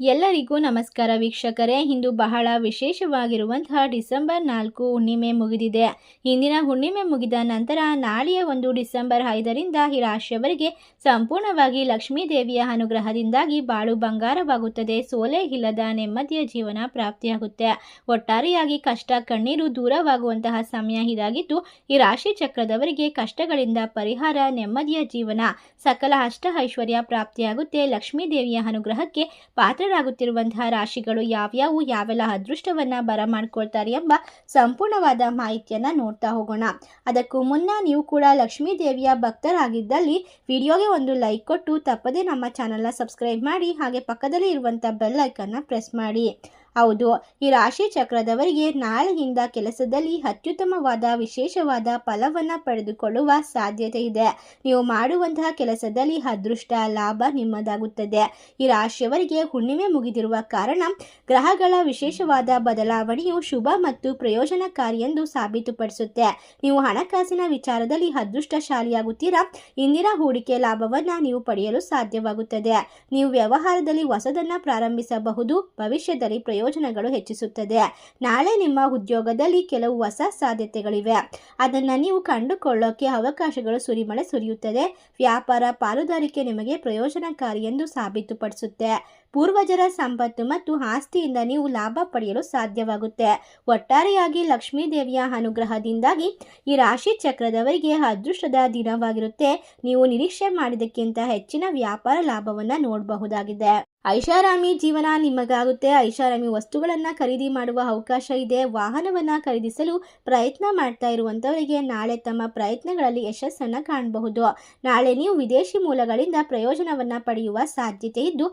ಎಲ್ಲರಿಗೂ ನಮಸ್ಕಾರ ವೀಕ್ಷಕರೇ. ಇಂದು ಬಹಳ ವಿಶೇಷವಾಗಿರುವಂತಹ ಡಿಸೆಂಬರ್ ನಾಲ್ಕು ಹುಣ್ಣಿಮೆ ಮುಗಿದಿದೆ. ಇಂದಿನ ಹುಣ್ಣಿಮೆ ಮುಗಿದ ನಂತರ ನಾಳೆಯ ಒಂದು ಡಿಸೆಂಬರ್ ಐದರಿಂದ ಈ ರಾಶಿಯವರಿಗೆ ಸಂಪೂರ್ಣವಾಗಿ ಲಕ್ಷ್ಮೀ ದೇವಿಯ ಅನುಗ್ರಹದಿಂದಾಗಿ ಬಾಳು ಬಂಗಾರವಾಗುತ್ತದೆ. ಸೋಲೆ ಇಲ್ಲದ ನೆಮ್ಮದಿಯ ಜೀವನ ಪ್ರಾಪ್ತಿಯಾಗುತ್ತೆ. ಒಟ್ಟಾರೆಯಾಗಿ ಕಷ್ಟ ಕಣ್ಣೀರು ದೂರವಾಗುವಂತಹ ಸಮಯ ಇದಾಗಿದ್ದು, ಈ ರಾಶಿ ಚಕ್ರದವರಿಗೆ ಕಷ್ಟಗಳಿಂದ ಪರಿಹಾರ, ನೆಮ್ಮದಿಯ ಜೀವನ, ಸಕಲ ಅಷ್ಟ ಐಶ್ವರ್ಯ ಪ್ರಾಪ್ತಿಯಾಗುತ್ತೆ. ಲಕ್ಷ್ಮೀ ದೇವಿಯ ಅನುಗ್ರಹಕ್ಕೆ ಪಾತ್ರರಾಗುತ್ತಿರುವಂತಹ ರಾಶಿಗಳು ಯಾವ್ಯಾವು, ಯಾವೆಲ್ಲ ಅದೃಷ್ಟವನ್ನ ಬರಮಾಡ್ಕೊಳ್ತಾರೆ ಎಂಬ ಸಂಪೂರ್ಣವಾದ ಮಾಹಿತಿಯನ್ನ ನೋಡ್ತಾ ಹೋಗೋಣ. ಅದಕ್ಕೂ ಮುನ್ನ ನೀವು ಕೂಡ ಲಕ್ಷ್ಮೀ ದೇವಿಯ ಭಕ್ತರಾಗಿದ್ದಲ್ಲಿ ವಿಡಿಯೋಗೆ ಒಂದು ಲೈಕ್ ಕೊಟ್ಟು ತಪ್ಪದೇ ನಮ್ಮ ಚಾನಲ್ನ ಸಬ್ಸ್ಕ್ರೈಬ್ ಮಾಡಿ ಹಾಗೆ ಪಕ್ಕದಲ್ಲಿ ಇರುವಂಥ ಬೆಲ್ ಪ್ರೆಸ್ ಮಾಡಿ. ಹೌದು, ಈ ರಾಶಿ ಚಕ್ರದವರಿಗೆ ನಾಳೆಯಿಂದ ಕೆಲಸದಲ್ಲಿ ಅತ್ಯುತ್ತಮವಾದ, ವಿಶೇಷವಾದ ಫಲವನ್ನು ಪಡೆದುಕೊಳ್ಳುವ ಸಾಧ್ಯತೆ ಇದೆ. ನೀವು ಮಾಡುವಂತಹ ಕೆಲಸದಲ್ಲಿ ಅದೃಷ್ಟ, ಲಾಭ ನಿಮ್ಮದಾಗುತ್ತದೆ. ಈ ರಾಶಿಯವರಿಗೆ ಹುಣ್ಣಿಮೆ ಮುಗಿದಿರುವ ಕಾರಣ ಗ್ರಹಗಳ ವಿಶೇಷವಾದ ಬದಲಾವಣೆಯು ಶುಭ ಮತ್ತು ಪ್ರಯೋಜನಕಾರಿ ಎಂದು ಸಾಬೀತುಪಡಿಸುತ್ತೆ. ನೀವು ಹಣಕಾಸಿನ ವಿಚಾರದಲ್ಲಿ ಅದೃಷ್ಟಶಾಲಿಯಾಗುತ್ತೀರಾ? ಇಂದಿನ ಹೂಡಿಕೆ ಲಾಭವನ್ನು ನೀವು ಪಡೆಯಲು ಸಾಧ್ಯವಾಗುತ್ತದೆ. ನೀವು ವ್ಯವಹಾರದಲ್ಲಿ ಹೊಸದನ್ನ ಪ್ರಾರಂಭಿಸಬಹುದು, ಭವಿಷ್ಯದಲ್ಲಿ ಪ್ರಯೋಜನಗಳು ಹೆಚ್ಚಿಸುತ್ತದೆ. ನಾಳೆ ನಿಮ್ಮ ಉದ್ಯೋಗದಲ್ಲಿ ಕೆಲವು ಹೊಸ ಸಾಧ್ಯತೆಗಳಿವೆ. ಅದನ್ನು ನೀವು ಕಂಡುಕೊಳ್ಳೋಕೆ ಅವಕಾಶಗಳು ಸುರಿಮಳೆ ಸುರಿಯುತ್ತದೆ. ವ್ಯಾಪಾರ ಪಾಲುದಾರಿಕೆ ನಿಮಗೆ ಪ್ರಯೋಜನಕಾರಿ ಎಂದು ಸಾಬೀತುಪಡಿಸುತ್ತೆ. ಪೂರ್ವಜರ ಸಂಪತ್ತು ಮತ್ತು ಆಸ್ತಿಯಿಂದ ನೀವು ಲಾಭ ಪಡೆಯಲು ಸಾಧ್ಯವಾಗುತ್ತೆ. ಒಟ್ಟಾರೆಯಾಗಿ ಲಕ್ಷ್ಮೀ ದೇವಿಯ ಅನುಗ್ರಹದಿಂದಾಗಿ ಈ ರಾಶಿ ಚಕ್ರದವರಿಗೆ ಅದೃಷ್ಟದ ದಿನವಾಗಿರುತ್ತೆ. ನೀವು ನಿರೀಕ್ಷೆ ಮಾಡಿದಕ್ಕಿಂತ ಹೆಚ್ಚಿನ ವ್ಯಾಪಾರ ಲಾಭವನ್ನ ನೋಡಬಹುದಾಗಿದೆ. ಐಷಾರಾಮಿ ಜೀವನ ನಿಮಗಾಗುತ್ತೆ. ಐಷಾರಾಮಿ ವಸ್ತುಗಳನ್ನ ಖರೀದಿ ಮಾಡುವ ಅವಕಾಶ ಇದೆ. ವಾಹನವನ್ನ ಖರೀದಿಸಲು ಪ್ರಯತ್ನ ಮಾಡ್ತಾ ಇರುವಂತವರಿಗೆ ನಾಳೆ ತಮ್ಮ ಪ್ರಯತ್ನಗಳಲ್ಲಿ ಯಶಸ್ಸನ್ನ ಕಾಣಬಹುದು. ನಾಳೆ ನೀವು ವಿದೇಶಿ ಮೂಲಗಳಿಂದ ಪ್ರಯೋಜನವನ್ನ ಪಡೆಯುವ ಸಾಧ್ಯತೆ ಇದ್ದು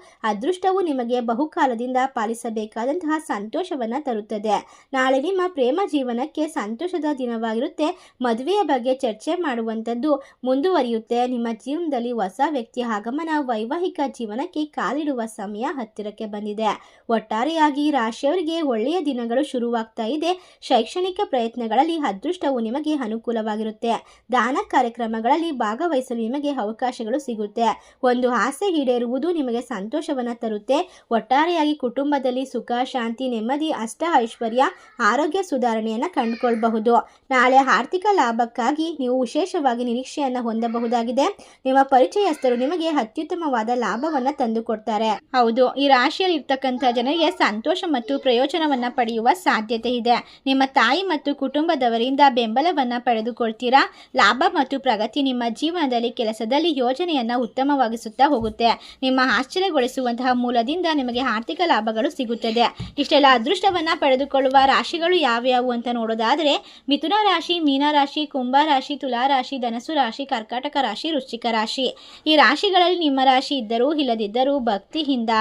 ಅದೃಷ್ಟವು ನಿಮಗೆ ಬಹುಕಾಲದಿಂದ ಪಾಲಿಸಬೇಕಾದಂತಹ ಸಂತೋಷವನ್ನ ತರುತ್ತದೆ. ನಾಳೆ ನಿಮ್ಮ ಪ್ರೇಮ ಜೀವನಕ್ಕೆ ಸಂತೋಷದ ದಿನವಾಗಿರುತ್ತೆ. ಮದುವೆಯ ಬಗ್ಗೆ ಚರ್ಚೆ ಮಾಡುವಂಥದ್ದು ಮುಂದುವರಿಯುತ್ತೆ. ನಿಮ್ಮ ಜೀವನದಲ್ಲಿ ಹೊಸ ವ್ಯಕ್ತಿಯ ಆಗಮನ, ವೈವಾಹಿಕ ಜೀವನಕ್ಕೆ ಕಾಲಿಡುವ ಸಮಯ ಹತ್ತಿರಕ್ಕೆ ಬಂದಿದೆ. ಒಟ್ಟಾರೆಯಾಗಿ ರಾಶಿಯವರಿಗೆ ಒಳ್ಳೆಯ ದಿನಗಳು ಶುರುವಾಗ್ತಾ ಇದೆ. ಶೈಕ್ಷಣಿಕ ಪ್ರಯತ್ನಗಳಲ್ಲಿ ಅದೃಷ್ಟವು ನಿಮಗೆ ಅನುಕೂಲವಾಗಿರುತ್ತೆ. ದಾನ ಕಾರ್ಯಕ್ರಮಗಳಲ್ಲಿ ಭಾಗವಹಿಸಲು ನಿಮಗೆ ಅವಕಾಶಗಳು ಸಿಗುತ್ತೆ. ಒಂದು ಆಸೆ ಈಡೇರುವುದು ನಿಮಗೆ ಸಂತೋಷವನ್ನು ತರುತ್ತೆ ಒಟ್ಟಾರೆಯಾಗಿ ಕುಟುಂಬದಲ್ಲಿ ಸುಖ, ಶಾಂತಿ, ನೆಮ್ಮದಿ, ಅಷ್ಟ, ಐಶ್ವರ್ಯ, ಆರೋಗ್ಯ ಸುಧಾರಣೆಯನ್ನು ಕಂಡುಕೊಳ್ಬಹುದು. ನಾಳೆ ಆರ್ಥಿಕ ಲಾಭಕ್ಕಾಗಿ ನೀವು ವಿಶೇಷವಾಗಿ ನಿರೀಕ್ಷೆಯನ್ನು ಹೊಂದಬಹುದಾಗಿದೆ. ನಿಮ್ಮ ಪರಿಚಯಸ್ಥರು ನಿಮಗೆ ಅತ್ಯುತ್ತಮವಾದ ಲಾಭವನ್ನು ತಂದುಕೊಡ್ತಾರೆ. ಹೌದು, ಈ ರಾಶಿಯಲ್ಲಿ ಇರ್ತಕ್ಕಂಥ ಜನರಿಗೆ ಸಂತೋಷ ಮತ್ತು ಪ್ರಯೋಜನವನ್ನ ಪಡೆಯುವ ಸಾಧ್ಯತೆ ಇದೆ. ನಿಮ್ಮ ತಾಯಿ ಮತ್ತು ಕುಟುಂಬದವರಿಂದ ಬೆಂಬಲವನ್ನ ಪಡೆದುಕೊಳ್ತೀರಾ? ಲಾಭ ಮತ್ತು ಪ್ರಗತಿ ನಿಮ್ಮ ಜೀವನದಲ್ಲಿ ಕೆಲಸದಲ್ಲಿ ಯೋಜನೆಯನ್ನ ಉತ್ತಮವಾಗಿಸುತ್ತಾ ಹೋಗುತ್ತೆ. ನಿಮ್ಮ ಆಶ್ಚರ್ಯಗೊಳಿಸುವಂತಹ ಮೂಲದಿಂದ ನಿಮಗೆ ಆರ್ಥಿಕ ಲಾಭಗಳು ಸಿಗುತ್ತದೆ. ಇಷ್ಟೆಲ್ಲ ಅದೃಷ್ಟವನ್ನು ಪಡೆದುಕೊಳ್ಳುವ ರಾಶಿಗಳು ಯಾವ್ಯಾವು ಅಂತ ನೋಡೋದಾದರೆ, ಮಿಥುನ ರಾಶಿ ಮೀನರಾಶಿ ಕುಂಭ ರಾಶಿ, ತುಲಾ ರಾಶಿ ಧನಸು ರಾಶಿ, ಕರ್ಕಾಟಕ ರಾಶಿ, ವೃಶ್ಚಿಕ ರಾಶಿ. ಈ ರಾಶಿಗಳಲ್ಲಿ ನಿಮ್ಮ ರಾಶಿ ಇದ್ದರೂ ಇಲ್ಲದಿದ್ದರೂ ಭಕ್ತಿಯಿಂದ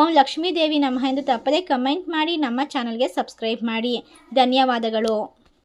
ಓಂ ಲಕ್ಷ್ಮೀ ದೇವಿ ನಮಃ ಎಂದು ತಪ್ಪದೇ ಕಮೆಂಟ್ ಮಾಡಿ ನಮ್ಮ ಚಾನಲ್ಗೆ ಸಬ್ಸ್ಕ್ರೈಬ್ ಮಾಡಿ. ಧನ್ಯವಾದಗಳು.